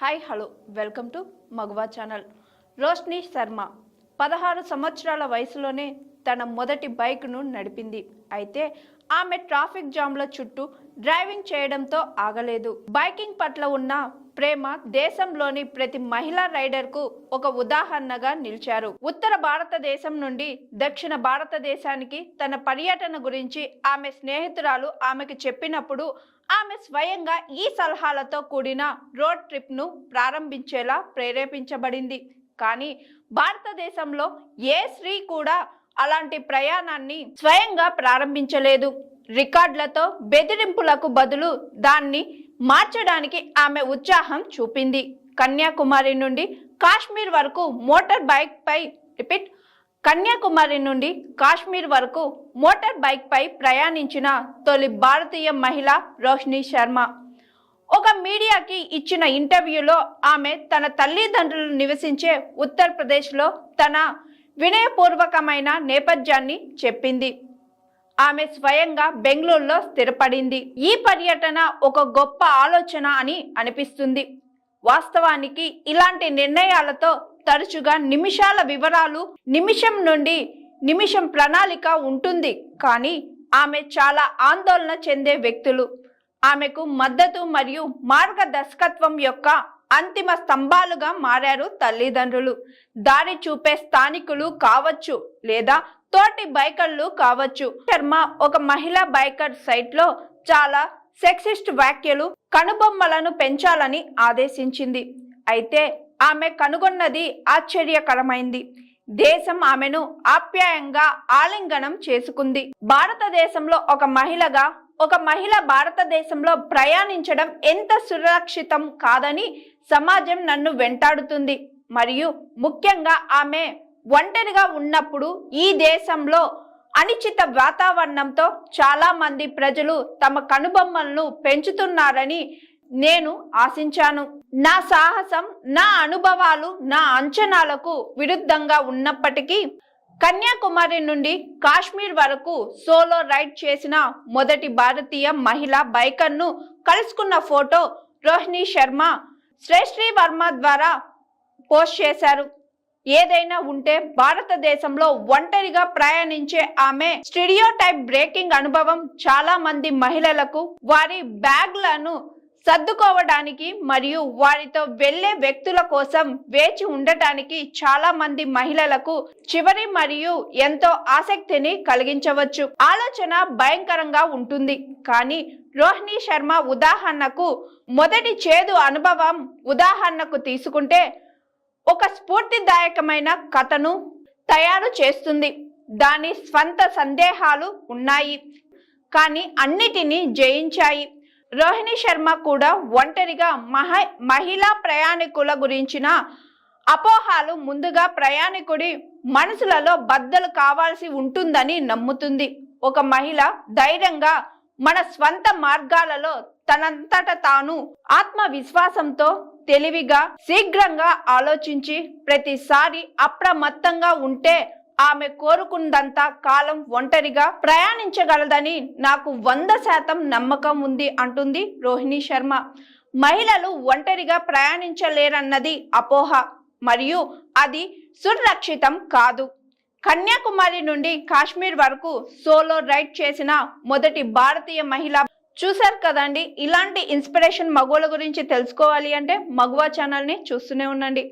Hi hello welcome to మగవా channel Roshni Sharma పదహారు సంవత్సరాల వయసులోనే తన మొదటి బైక్ను నడిపింది. అయితే ఆమె ట్రాఫిక్ జామ్ల చుట్టూ డ్రైవింగ్ చేయడంతో ఆగలేదు. బైకింగ్ పట్ల ఉన్న ప్రేమ దేశంలోని ప్రతి మహిళా రైడర్కు ఒక ఉదాహరణగా నిలిచారు. ఉత్తర భారతదేశం నుండి దక్షిణ భారతదేశానికి తన పర్యటన గురించి ఆమె స్నేహితురాలు ఆమెకు చెప్పినప్పుడు ఆమె స్వయంగా ఈ సలహాలతో కూడిన రోడ్ ట్రిప్ను ప్రారంభించేలా ప్రేరేపించబడింది. కానీ భారతదేశంలో ఏ స్త్రీ కూడా అలాంటి ప్రయాణాన్ని స్వయంగా ప్రారంభించలేదు. రికార్డులతో బెదిరింపులకు బదులు దాన్ని మార్చడానికి ఆమె ఉత్సాహం చూపింది. కన్యాకుమారి నుండి కాశ్మీర్ వరకు మోటార్ బైక్ పై రిపీట్ కన్యాకుమారి నుండి కాశ్మీర్ వరకు మోటార్ బైక్ పై ప్రయాణించిన తొలి భారతీయ మహిళ రోహిణి శర్మ. ఒక మీడియాకి ఇచ్చిన ఇంటర్వ్యూలో ఆమె తన తల్లిదండ్రులు నివసించే ఉత్తరప్రదేశ్లో తన వినయపూర్వకమైన నేపథ్యాన్ని చెప్పింది. ఆమె స్వయంగా బెంగళూరులో స్థిరపడింది. ఈ పర్యటన ఒక గొప్ప ఆలోచన అని అనిపిస్తుంది. వాస్తవానికి ఇలాంటి నిర్ణయాలతో తరచుగా నిమిషాల వివరాలు నిమిషం నుండి నిమిషం ప్రణాళిక ఉంటుంది. కానీ ఆమె చాలా ఆందోళన చెందే వ్యక్తులు. ఆమెకు మద్దతు మరియు మార్గదర్శకత్వం యొక్క అంతిమ స్తంభాలుగా మారారు తల్లిదండ్రులు. దారి చూపే స్థానికులు కావచ్చు లేదా తోటి బైకర్లు కావచ్చు. శర్మ ఒక మహిళా బైకర్ సైట్లో చాలా సెక్సిస్ట్ వ్యాఖ్యలు కనుబొమ్మలను పెంచాలని ఆదేశించింది. అయితే ఆమె కనుగొన్నది ఆశ్చర్యకరమైంది. దేశం ఆమెను ఆప్యాయంగా ఆలింగనం చేసుకుంది. భారతదేశంలో ఒక మహిళగా ఒక మహిళ భారతదేశంలో ప్రయాణించడం ఎంత సురక్షితం కాదని సమాజం నన్ను వెంటాడుతుంది. మరియు ముఖ్యంగా ఆమె ఒంటరిగా ఉన్నప్పుడు ఈ దేశంలో అనిశ్చిత వాతావరణంతో చాలా మంది ప్రజలు తమ కనుబొమ్మలను పెంచుతున్నారని నేను ఆశించాను. నా సాహసం నా అనుభవాలు నా అంచనాలకు విరుద్ధంగా ఉన్నప్పటికీ కన్యాకుమారి నుండి కాశ్మీర్ వరకు సోలో రైడ్ చేసిన మొదటి భారతీయ మహిళ బైకర్ను కలుసుకున్న ఫోటో రోహిణి శర్మ శ్రేష్ఠి వర్మ ద్వారా పోస్ట్ చేశారు. ఏదైనా ఉంటే భారతదేశంలో ఒంటరిగా ప్రయాణించే ఆమె స్టూడియో టైప్ బ్రేకింగ్ అనుభవం చాలా మంది మహిళలకు వారి బ్యాగ్లను సర్దుకోవడానికి మరియు వారితో వెళ్ళే వ్యక్తుల కోసం వేచి ఉండటానికి చాలా మంది మహిళలకు చివరి మరియు ఎంతో ఆసక్తిని కలిగించవచ్చు. ఆలోచన భయంకరంగా ఉంటుంది. కానీ రోహిణి శర్మ ఉదాహరణకు మొదటి చేదు అనుభవం ఉదాహరణకు తీసుకుంటే ఒక స్ఫూర్తిదాయకమైన కథను తయారు చేస్తుంది. దాని స్వంత సందేహాలు ఉన్నాయి. కానీ అన్నిటినీ జయించాయి. రోహిణి శర్మ కూడా ఒంటరిగా మహ మహిళా ప్రయాణికుల గురించిన అపోహాలు ముందుగా ప్రయాణికుడి మనసులలో బద్దలు కావాల్సి ఉంటుందని నమ్ముతుంది. ఒక మహిళ ధైర్యంగా మన స్వంత మార్గాలలో తనంతట తాను ఆత్మవిశ్వాసంతో తెలివిగా శీఘ్రంగా ఆలోచించి ప్రతిసారి అప్రమత్తంగా ఉంటే ఆమె కోరుకున్నదంతా కాలం ఒంటరిగా ప్రయాణించగలదని నాకు వంద శాతం నమ్మకం ఉంది అంటుంది రోహిణి శర్మ. మహిళలు ఒంటరిగా ప్రయాణించలేరన్నది అపోహ మరియు అది సురక్షితం కాదు. కన్యాకుమారి నుండి కాశ్మీర్ వరకు సోలో రైడ్ చేసిన మొదటి భారతీయ మహిళ. చూశారు కదండి ఇలాంటి ఇన్స్పిరేషన్ మగువల గురించి తెలుసుకోవాలి అంటే మగువా ఛానల్ని చూస్తూనే ఉండండి.